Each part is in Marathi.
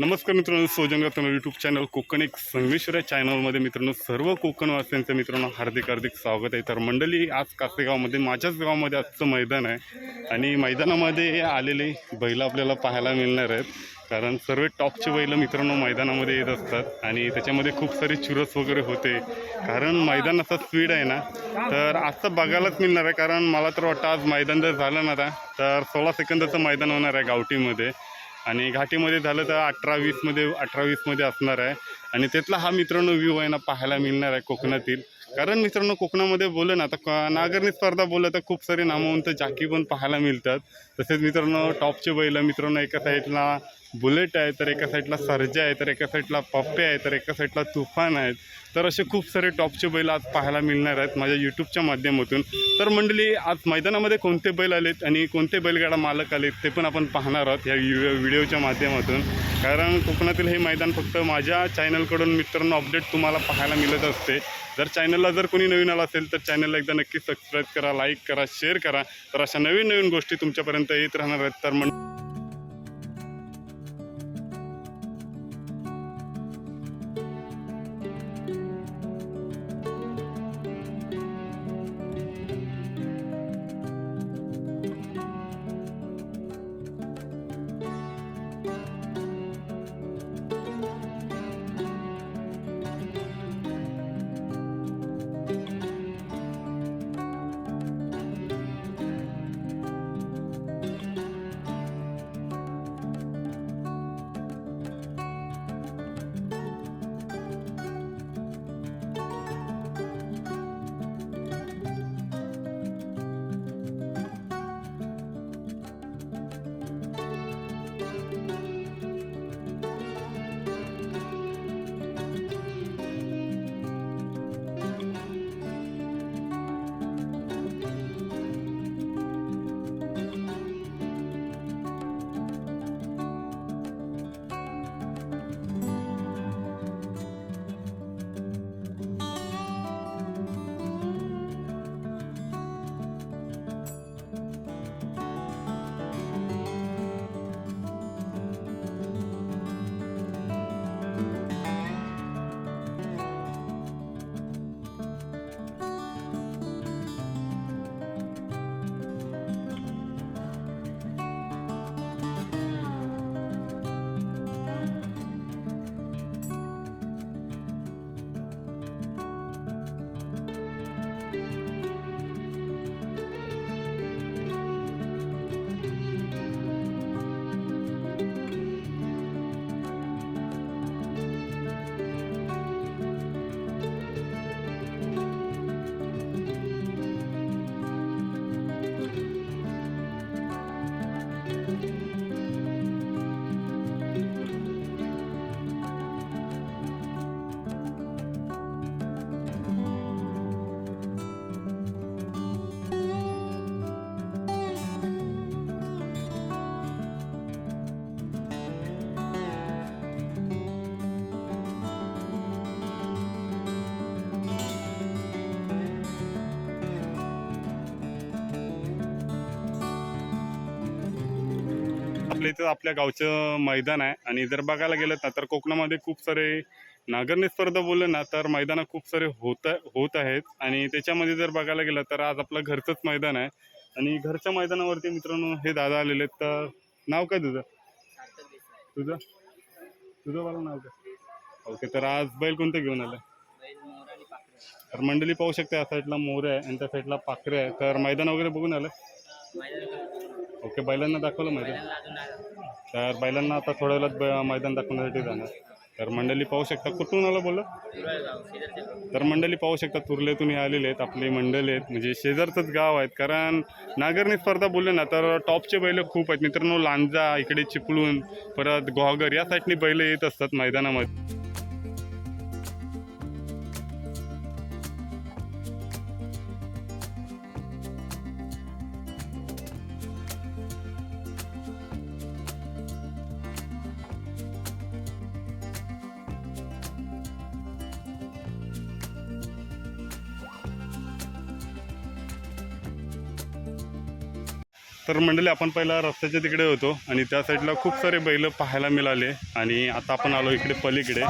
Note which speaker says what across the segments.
Speaker 1: नमस्कार मित्रांनो सोजंगा तनु यूट्यूब चॅनल कोकण एक संगमेश्वर या चॅनलमध्ये मित्रांनो सर्व कोकणवासियांचं मित्रांनो हार्दिक हार्दिक स्वागत आहे. तर मंडळी आज कासेगावमध्ये माझ्याच गावामध्ये आजचं मैदान आहे. आणि मैदानामध्ये आलेले बैल आपल्याला पाहायला मिळणार आहेत. कारण सर्व टॉपचे बैल मित्रांनो मैदानामध्ये येत असतात. आणि त्याच्यामध्ये खूप सारे चुरस वगैरे होते. कारण मैदान असं स्पीड आहे ना तर आजचं बघायलाच मिळणार आहे. कारण मला तर वाटतं आज मैदान जर झालं ना तर सोळा सेकंदाचं मैदान होणार आहे गावठीमध्ये आणि घाटीमध्ये झालं तर अठरा वीसमध्ये अठरा वीसमध्ये असणार आहे. आणि त्यातला हा मित्रांनो व्ह्यू आहे ना पाहायला मिळणार आहे कोकणातील. कारण मित्रांनो कोकणामध्ये बोललं ना आता नागरणी स्पर्धा बोललं तर खूप सारे नामवंत जाकी पण पाहायला मिळतात. तसेच मित्रांनो टॉपचे बैल मित्रांनो एका साईडला बुलेट आहे तर एका साईडला सर्जा आहे तर एका साईडला पप्पे आहे तर एका साईडला तुफान आहेत. तर असे खूप सारे टॉपचे बैल आज पाहायला मिळणार आहेत माझ्या यूट्यूबच्या माध्यमातून. तर मंडळी आज मैदानामध्ये कोणते बैल आलेत आणि कोणते बैलगाडा मालक आलेत ते पण आपण पाहणार आहोत या व्हिडिओच्या माध्यमातून. कारण कोकणातील हे मैदान फक्त माझ्या चॅनलकडून मित्रांनो अपडेट तुम्हाला पाहायला मिळत असते. जर चॅनलला जर कोणी नवीन आला असेल तर चॅनलला एकदा नक्की सबस्क्राईब करा लाईक करा शेअर करा. तर अशा नवीन नवीन गोष्टी तुमच्यापर्यंत येत राहणार आहेत. तर मग आपल्या इथं आपल्या गावचं मैदान आहे. आणि जर बघायला गेलं ना तर कोकणामध्ये खूप सारे नागरणी स्पर्धा बोललं ना तर मैदानं खूप सारे होत होत आहेत. आणि त्याच्यामध्ये जर बघायला गेलं तर आज आपलं घरचंच मैदान आहे. आणि घरच्या मैदानावरती मित्रांनो हे दादा आलेले आहेत. तर नाव काय तुझं? तुझं? तुझं मला नाव काय? ओके तर आज बैल कोणतं घेऊन आलं? तर मंडळी पाहू शकते या साईडला मोरे आहे आणि त्या साईडला पाखरे आहे. तर मैदान वगैरे बघून आलं? ओके बैलांना दाखवलं मैदान? तर बैलांना आता थोड्या वेळात ब- मैदान दाखवण्यासाठी जाणार. तर मंडळी पाहू शकता. कुठून आलं बोललं? तर मंडळी पाहू शकता तुर्लेतून हे आलेले आहेत आपले मंडळी आहेत. म्हणजे शेजारचंच गाव आहेत. कारण नागरणी स्पर्धा बोलले ना तर टॉपचे बैल खूप आहेत. मित्रांनो लांजा इकडे चिपळूण परत गोहागर या साईडनी बैल येत असतात मैदानामध्ये. तर मंडळी आपण पहिला रस्त्याच्या तिकडे होतो आणि त्या साईडला खूप सारे बैल पाहायला मिळाले. आणि आता आपण आलो इकडे पलीकडे.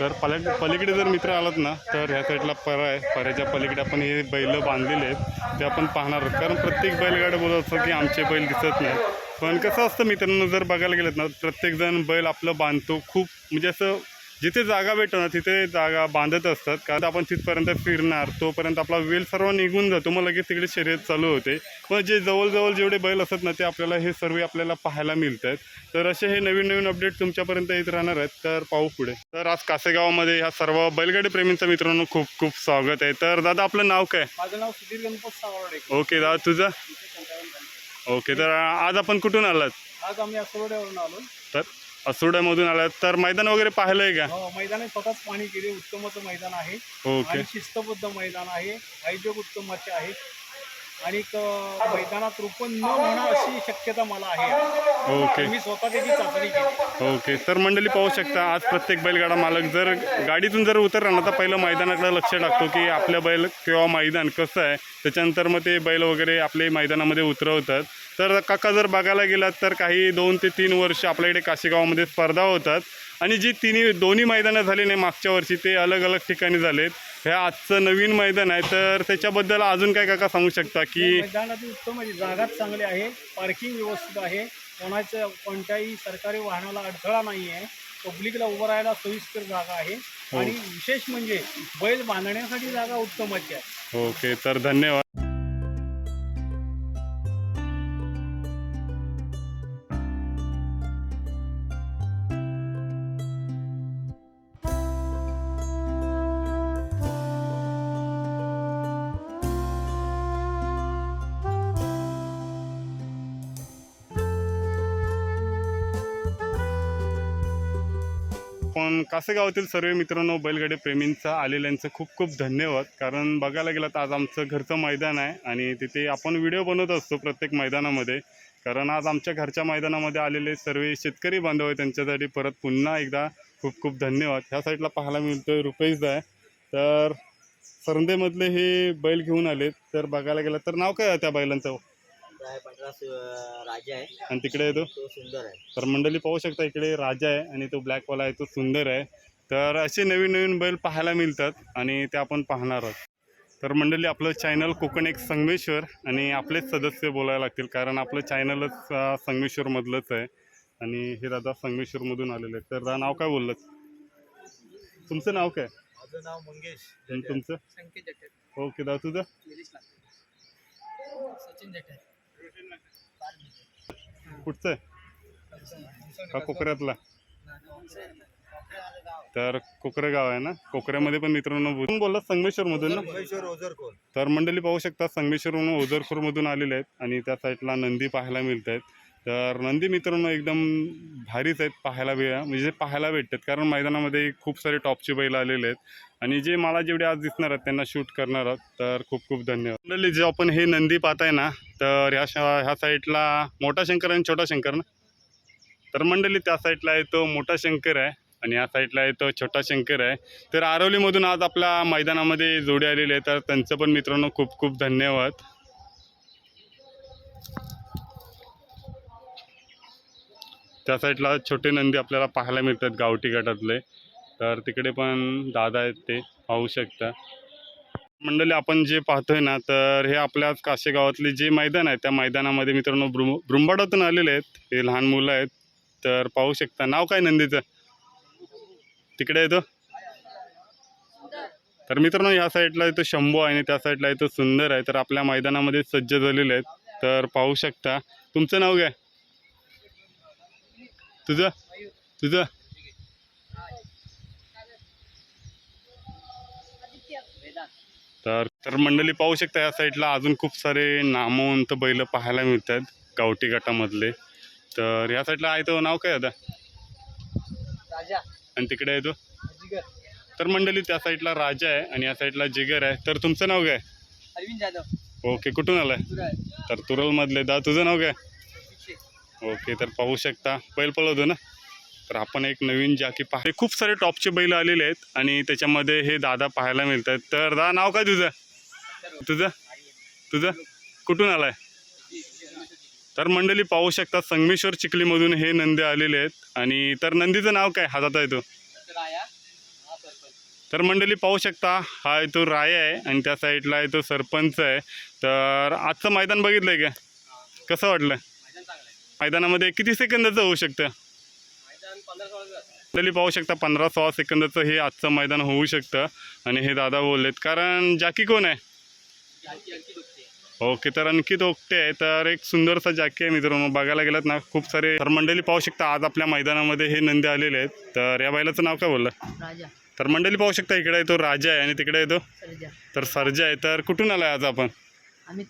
Speaker 1: तर पल्या पलीकडे जर मित्र आलात ना तर ह्या साईडला परा आहे पऱ्याच्या पलीकडे आपण हे बैल बांधलेले आहेत. ते आपण पाहणार आहोत. कारण प्रत्येक बैलगाडं बोलत असतं की आमचे बैल दिसत नाही पण कसं असतं मित्रांनो जर बघायला गेलं ना प्रत्येकजण बैल आपलं बांधतो. खूप म्हणजे असं जिथे जागा भेटतो ना तिथे जागा बांधत असतात. कारण आपण तिथपर्यंत फिरणार तोपर्यंत आपला वेल सर्व निघून जातो. मग लगेच तिकडे शर्यत चालू होते. मग जे जवळजवळ जेवढे बैल असतात ना ते आपल्याला हे सर्व आपल्याला पाहायला मिळत आहेत तर असे हे नवीन नवीन अपडेट तुमच्यापर्यंत येत राहणार आहेत. तर पाहू पुढे. तर आज कासेगावामध्ये ह्या सर्व बैलगाडी प्रेमींचं मित्रांनो खूप खूप स्वागत आहे. तर दादा आपलं नाव काय?
Speaker 2: माझं नाव सुधीर गणपत
Speaker 1: ओके दादा तुझं? ओके तर आज आपण कुठून आलात?
Speaker 2: आज आम्ही आलो.
Speaker 1: तर असुड्यामधून आलात तर मैदान वगैरे पाहिलं आहे का?
Speaker 2: हो, मैदानात स्वतःच पाणी केले. उत्तमचं मैदान आहे.
Speaker 1: ओके.
Speaker 2: आणि शिस्तबद्ध मैदान आहे. आयोजक उत्तमाचे आहे आणि मैदानात रोपण न होणं अशी शक्यता मला आहे.
Speaker 1: ओके.
Speaker 2: मी स्वतः त्याची चाचणी केली.
Speaker 1: ओके. तर मंडळी पाहू शकता आज प्रत्येक बैलगाडा मालक जर गाडीतून जर उतरला ना तर पहिलं मैदानाकडे लक्ष टाकतो की आपल्या बैल किंवा मैदान कसं आहे. त्याच्यानंतर मग ते बैल वगैरे आपले मैदानामध्ये उतरवतात. तर काका जर बघायला गेलात तर काही दोन ते तीन वर्ष आपल्याकडे काशीगावामध्ये स्पर्धा होतात. आणि जी तिन्ही दोन्ही मैदानं झाली नाही मागच्या वर्षी ते अलग अलग ठिकाणी झालेत. हे आजचं नवीन मैदान आहे. तर त्याच्याबद्दल अजून काय काका सांगू शकता की
Speaker 2: उत्तम म्हणजे जागाच चांगली आहे. पार्किंग व्यवस्थित आहे. कोणाच्या कोणत्याही सरकारी वाहनाला अडथळा नाही आहे. पब्लिकला उभं राहायला सोयीस्कर जागा आहे. आणि विशेष म्हणजे बैल बांधण्यासाठी जागा उत्तमाची आहे.
Speaker 1: ओके तर धन्यवाद. पण कासेगावातील सर्व मित्रांनो बैलगाडी प्रेमींचा आलेल्यांचं खूप खूप धन्यवाद. कारण बघायला गेलं तर आज आमचं घरचं मैदान आहे आणि तिथे आपण व्हिडिओ बनवत असतो प्रत्येक मैदानामध्ये. कारण आज आमच्या घरच्या मैदानामध्ये आलेले सर्व शेतकरी बांधव आहे त्यांच्यासाठी परत पुन्हा एकदा खूप खूप धन्यवाद. ह्या साईडला पाहायला मिळतं रुपेश आहे तर सरंदेमधले हे बैल घेऊन आलेत. तर बघायला गेलं तर नाव काय आहे त्या बैलांचं?
Speaker 3: आहे पांढरा सु- राजा आहे.
Speaker 1: आणि तिकडे
Speaker 3: तो? सुंदर आहे.
Speaker 1: तर मंडळी पाहू शकता इकडे राजा आहे आणि तो ब्लॅकवाला आहे तो सुंदर आहे. तर असे नवीन नवीन बैल पाहायला मिळतात आणि ते आपण पाहणार आहोत. तर मंडळी आपलं चॅनल कोकण एक संगमेश्वर आणि आपलेच सदस्य बोलायला लागतील कारण आपलं चॅनलच संगमेश्वरमधलंच आहे. आणि हे दादा संगमेश्वरमधून आलेले आहेत. तर दादा नाव काय बोललं तुमचं नाव काय?
Speaker 3: माझं नाव मंगेश
Speaker 1: आणि तुमचं?
Speaker 2: संकेत जटे
Speaker 1: ओके दादा तुझं?
Speaker 2: सचिन जटे
Speaker 1: कुठचं आहे? हा कोकऱ्यातला तर कोकरे गाव आहे ना? कोकऱ्यामध्ये पण मित्रांनो बोलला? संगमेश्वरमधून ना?
Speaker 3: मंगेश्वर ओझरकोल
Speaker 1: तर मंडळी पाहू शकता संगमेश्वरहून ओझरखोरमधून आलेले आहेत आणि त्या साईडला नंदी पाहायला मिळत आहेत तर नंदी मित्रांनो एकदम भारीच आहेत पाहायला भे म्हणजे पाहायला भेटतात कारण मैदानामध्ये खूप सारे टॉपचे बैल आलेले आहेत. आणि जे मला जेवढे आज दिसणार आहेत त्यांना शूट करणार आहोत. तर खूप खूप धन्यवाद. मंडळी जे आपण हे नंदी पाहताय ना तर ह्या शा ह्या साईडला मोठा शंकर आणि छोटा शंकर ना? तर मंडळी त्या साईडला आहे तो मोठा शंकर आहे आणि या साईडला आहे तो छोटा शंकर आहे. तर आरवलीमधून आज आपल्या मैदानामध्ये जोडे आलेले आहेत तर त्यांचं पण मित्रांनो खूप खूप धन्यवाद. त्या साईडला छोटे नंदी आपल्याला पाहायला मिळतात गावठी गटातले. तर तिकडे पण दादा आहेत ते पाहू शकता. मंडळी आपण जे पाहतोय ना तर हे आपल्या काशे गावातले जे मैदान आहे त्या मैदानामध्ये मित्रांनो ब्रुम ब्रुंबाडातून आलेले आहेत. हे लहान मुलं आहेत. तर पाहू शकता नाव काय नंदीचं? तिकडे येतो. तर मित्रांनो या साईडला येतो शंभू आहे आणि त्या साईडला येतो सुंदर आहे. तर आपल्या मैदानामध्ये सज्ज झालेले आहेत. तर पाहू शकता. तुमचं नाव काय? तुझं? तुझं? तर तर मंडळी पाहू शकता या साईडला अजून खूप सारे नामवंत बैल पाहायला मिळतात गावठी गटामधले. तर या साईडला आहे तो नाव काय आता
Speaker 2: राजा.
Speaker 1: आणि तिकडे आहे तो? तर मंडळी त्या साईडला राजा आहे आणि या साईडला जिगर आहे. तर तुमचं नाव काय?
Speaker 2: अरविंद जाधव.
Speaker 1: ओके कुठून आलाय? तर तुरलमधले दा तुझं नाव काय? ओके तर पाहू शकता. बैल पळवतो ना? तर आपण एक नवीन जाकी पाह. खूप सारे टॉपचे बैल आलेले आहेत आणि त्याच्यामध्ये हे दादा पाहायला मिळतात. तर दादा नाव काय तुझं? तुझं? तुझं? कुठून आलाय? तर मंडळी पाहू शकता संगमेश्वर चिखलीमधून हे नंदी आलेले आहेत. आणि तर नंदीचं नाव काय? हातात आहे तो. तर मंडळी पाहू शकता हा तो राया आहे आणि त्या साईडला आहे तो सरपंच आहे. तर आजचं मैदान बघितलं आहे का? कसं वाटलं? मैदानामध्ये किती सेकंदाचं होऊ शकतं? मंडळी पाहू शकता पंधरा सोळा सेकंदाचं हे आजचं मैदान होऊ शकतं. आणि हे दादा बोललेत कारण जाकी कोण आहे? ओके तर अंकित ओकटे आहे. तर एक सुंदरसा जाकी आहे मित्रांनो. बघायला गेलात ना खूप सारे तर मंडळी पाहू शकता आज आपल्या मैदानामध्ये हे नंदी आलेले आहेत. तर या बैलाचं नाव काय बोललं
Speaker 4: राजा.
Speaker 1: तर मंडळी पाहू शकता इकडे आहे तो राजा आहे आणि तिकडे आहे तो
Speaker 4: सर्जा.
Speaker 1: तर सर्जा आहे. तर कुठून आला आहे आज आपण?
Speaker 4: आम्ही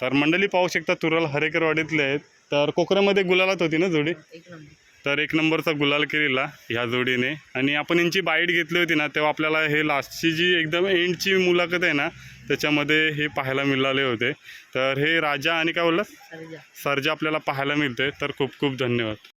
Speaker 1: तर मंडळी पाहू शकता तुरल हरेकरवाडीतले आहेत. तर कोकरामध्ये गुलालात होती ना जोडी? तर एक नंबरचा गुलाल केलेला ह्या जोडीने. आणि आपण यांची बाईट घेतली होती ना तेव्हा आपल्याला हे लास्टची जी एकदम एंडची मुलाखत आहे ना त्याच्यामध्ये हे पाहायला मिळाले होते. तर हे राजा आणि काय बोललं?
Speaker 4: सर्जा.
Speaker 1: सर्जा आपल्याला पाहायला मिळते तर खूप खूप धन्यवाद.